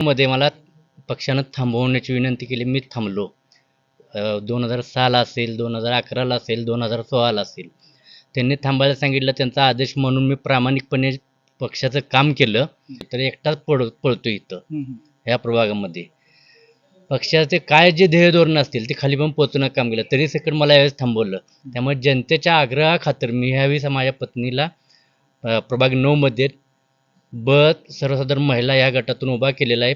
मध्ये मला पक्षानं थांबवण्याची विनंती केली. मी थांबलो. दोन हजार सहाला असेल दोन हजार अकराला असेल दोन हजार सोळाला असेल. त्यांनी थांबायला सांगितलं. त्यांचा आदेश म्हणून मी प्रामाणिकपणे पक्षाचं काम केलं. तर एकटाच पळ पळतो इथं ह्या प्रभागामध्ये. पक्षाचे काय जे ध्येय धोरण असतील ते खाली पण पोहोचण्याचं काम केलं तरी सकट मला यावेळेस थांबवलं. त्यामुळे जनतेच्या आग्रहाखातर मी ह्यावेळेस माझ्या पत्नीला प्रभाग नऊमध्ये ब सर्वसाधारण महिला या गटातून उभा केलेला आहे.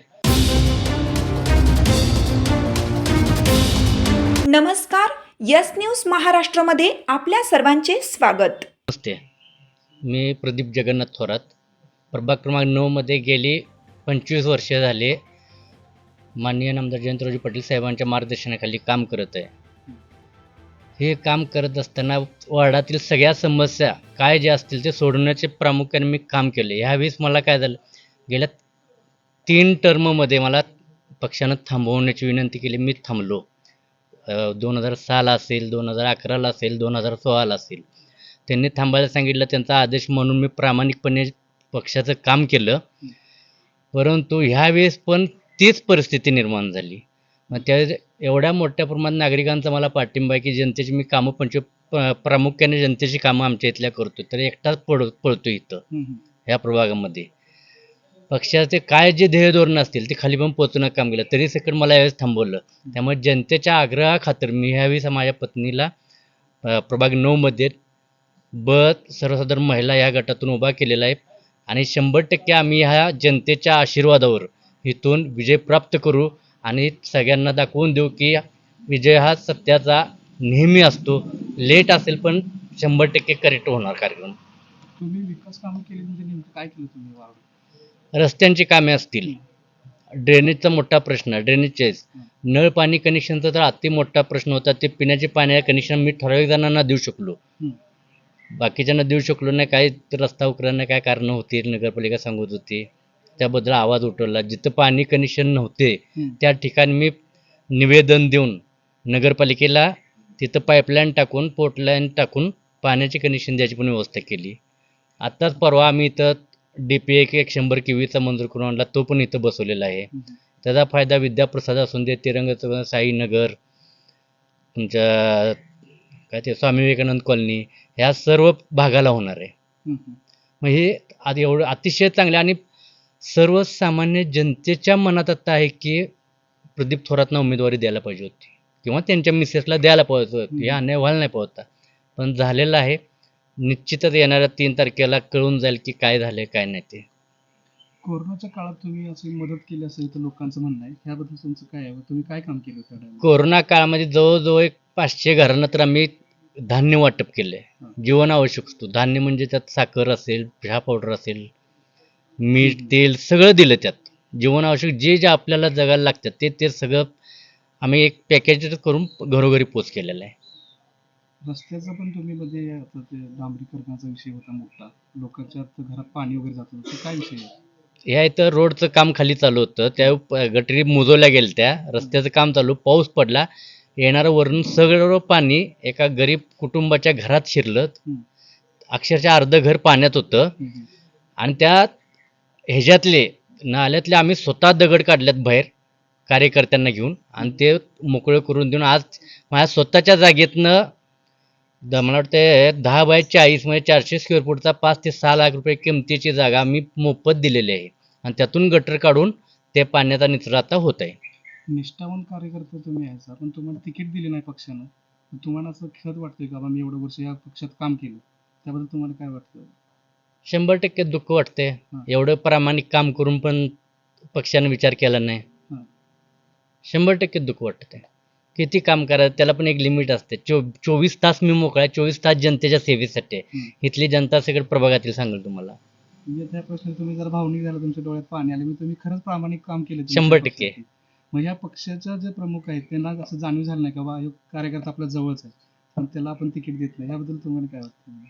नमस्कार यस न्यूज महाराष्ट्रामध्ये आपल्या सर्वांचे स्वागत. नमस्ते. मी प्रदीप जगन्नाथ थोरात. प्रभाग क्रमांक नऊमध्ये गेली पंचवीस वर्षे झाले. माननीय नामदार जयंतरावजी पाटील साहेबांच्या मार्गदर्शनाखाली काम करत आहे. हे काम करत असताना वार्डातील सगळ्या समस्या काय ज्या असतील ते सोडवण्याचे प्रामुख्याने मी काम केले. ह्यावेळेस मला काय झालं गेल्या तीन टर्ममध्ये मला पक्षानं थांबवण्याची विनंती केली. मी थांबलो. दोन हजार सहाला असेल दोन हजार अकराला असेल दोन हजार सोळाला असेल. त्यांनी थांबायला सांगितलं त्यांचा आदेश म्हणून मी प्रामाणिकपणे पक्षाचं काम केलं. परंतु ह्यावेळेस पण तीच परिस्थिती निर्माण झाली. मग त्या एवढ्या मोठ्या प्रमाणात नागरिकांचा मला पाठिंबा आहे की जनतेची मी कामं पंच प्रामुख्याने जनतेची कामं आमच्या इथल्या करतो तर एकटाच पळ पळतो इथं. ह्या प्रभागामध्ये. पक्षाचे काय जे ध्येय धोरण असतील ते खाली पण पोहोचण्याचं काम केलं तरी सकट मला यावेळेस थांबवलं. त्यामुळे जनतेच्या आग्रहाखातर मी ह्यावेळेस माझ्या पत्नीला प्रभाग नऊमध्ये ब सर्वसाधारण महिला या गटातून उभा केलेला आहे. आणि शंभर टक्के आम्ही ह्या जनतेच्या आशीर्वादावर इथून विजय प्राप्त करू. आणि सगळ्यांना दाखवून देऊ की विजय हा सत्याचा नेहमी असतो. लेट असेल पण शंभर टक्के करेक्ट होणार कार्यक्रम. तुम्ही विकास कामं केली म्हणजे नेमकं काय केलं तुम्ही वार्ड रस्त्यांची कामे असतील. ड्रेनेजचा मोठा प्रश्न ड्रेनेजचे नळ पाणी कनेक्शनचा तर अति मोठा प्रश्न होता. ते पिण्याचे पाण्याचे कनेक्शन मी ठराविक जणांना देऊ शकलो. बाकीच्यांना देऊ शकलो नाही. काही रस्ता उकरांना काय कारणं होती नगरपालिका सांगत होती. त्याबद्दल आवाज उठवला. जिथं पाणी कनेक्शन नव्हते त्या ठिकाणी मी निवेदन देऊन नगरपालिकेला तिथं पाईपलाईन टाकून पोर्टलाईन टाकून पाण्याचे कनेक्शन द्यायची पण व्यवस्था केली. आत्ताच परवा आम्ही इथं डी पी एक एक शंभर किवीचा मंजूर करून आणला तो पण इथं बसवलेला आहे. त्याचा फायदा विद्याप्रसाद असून दे तिरंग साईनगर तुमच्या काय ते स्वामी विवेकानंद कॉलनी ह्या सर्व भागाला होणार आहे. मग हे आधी एवढं अतिशय चांगले आणि सर्वसामान्य जनतेच्या मनात आता आहे की प्रदीप थोरातनं उमेदवारी द्यायला पाहिजे होती. किंवा त्यांच्या मिसेसला द्यायला पाहिजे होती. हे अन्याय व्हायला नाही पाहिजे होता पण झालेलं आहे. निश्चितच येणाऱ्या तीन तारखेला कळून जाईल की काय झालं काय नाही ते. कोरोनाच्या काळात तुम्ही अशी मदत केली असं इथं लोकांचं म्हणणं आहे. ह्याबद्दल तुमचं काय आहे? तुम्ही काय काम केलं त्या? कोरोना काळामध्ये जवळजवळ एक पाचशे घरांना तर आम्ही धान्य वाटप केलं आहे जीवन आवश्यक असतो धान्य म्हणजे त्यात साखर असेल चहा पावडर असेल मीठ तेल सगळं दिलं त्यात. जीवन आवश्यक जे जे आपल्याला जगायला लागतात ते ते सगळं आम्ही एक पॅकेज करून घरोघरी पोच केलेलं आहे. रस्त्याचं पण तुम्ही मध्ये आता ते डांबरीकरणाचा विषय होता मोठा. लोकांच्या घरात पाणी वगैरे जात होतं काय विषय आहे? ह्या इथं रोडचं काम खाली चालू होतं. त्या प- गटरी मुजवल्या गेल्या त्या रस्त्याचं काम चालू पाऊस पडला. येणारं वरून सगळं पाणी एका गरीब कुटुंबाच्या घरात शिरलं. हम्म. अक्षरशः अर्ध घर पाण्यात होतं. हम्म. आणि त्या ह्याच्यातले नाल्यातले आम्ही स्वतः दगड काढल्यात बाहेर कार्यकर्त्यांना घेऊन. आणि ते मोकळं करून देऊन आज माझ्या स्वतःच्या जागेतनं द मला वाटतं दहा बाय चाळीस म्हणजे चारशे स्क्वेअर फूटचा पाच ते सहा लाख रुपये किमतीची जागा मी मोफत दिलेली आहे. आणि त्यातून गटर काढून ते पाण्याचा निचरा आता होत आहे. निष्ठावान कार्यकर्ते तुम्ही आहे सर पण तुम्हाला तिकीट दिले नाही पक्षानं. तुम्हाला असं खत वाटतंय का बा मी एवढं वर्ष या पक्षात काम केलं? त्याबद्दल तुम्हाला काय वाटतं? शंभर टक्के दुःख वाटते एवढं प्रामाणिक काम करून पण पक्षाने विचार केला नाही. शंभर टक्के दुःख वाटते किती काम करायचं त्याला पण एक लिमिट असते. चो चोवीस तास मी मोकळा चोवीस तास जनतेच्या सेवेसाठी आहे. इथली जनता सगळं प्रभागातील सांगेल तुम्हाला. म्हणजे त्या प्रश्नात तुम्ही जर भावनिक झाला तुमच्या डोळ्यात पाणी आले म्हणजे तुम्ही खरंच प्रामाणिक काम केलं तुमच्या शंभर टक्के. पक्षासाठी. मग या पक्षाच्या जे प्रमुख आहेत त्यांना असं जाणीव झालं नाही का बा हे कार्यकर्ता आपल्या जवळच आहे. पण त्याला आपण तिकीट देत नाही. याबद्दल तुम्हाला काय वाटतं?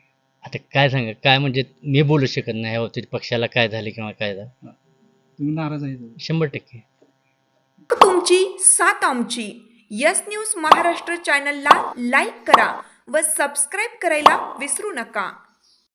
आता काय सांगा? काय म्हणजे मी बोलू शकत नाही ह्या बाबतीत पक्षाला काय झाले किंवा काय झालं? तुम्ही नाराज आहे शंभर टक्के. तुमची सात आमची. यस न्यूज महाराष्ट्र चॅनलला लाईक करा व सबस्क्राईब करायला विसरू नका.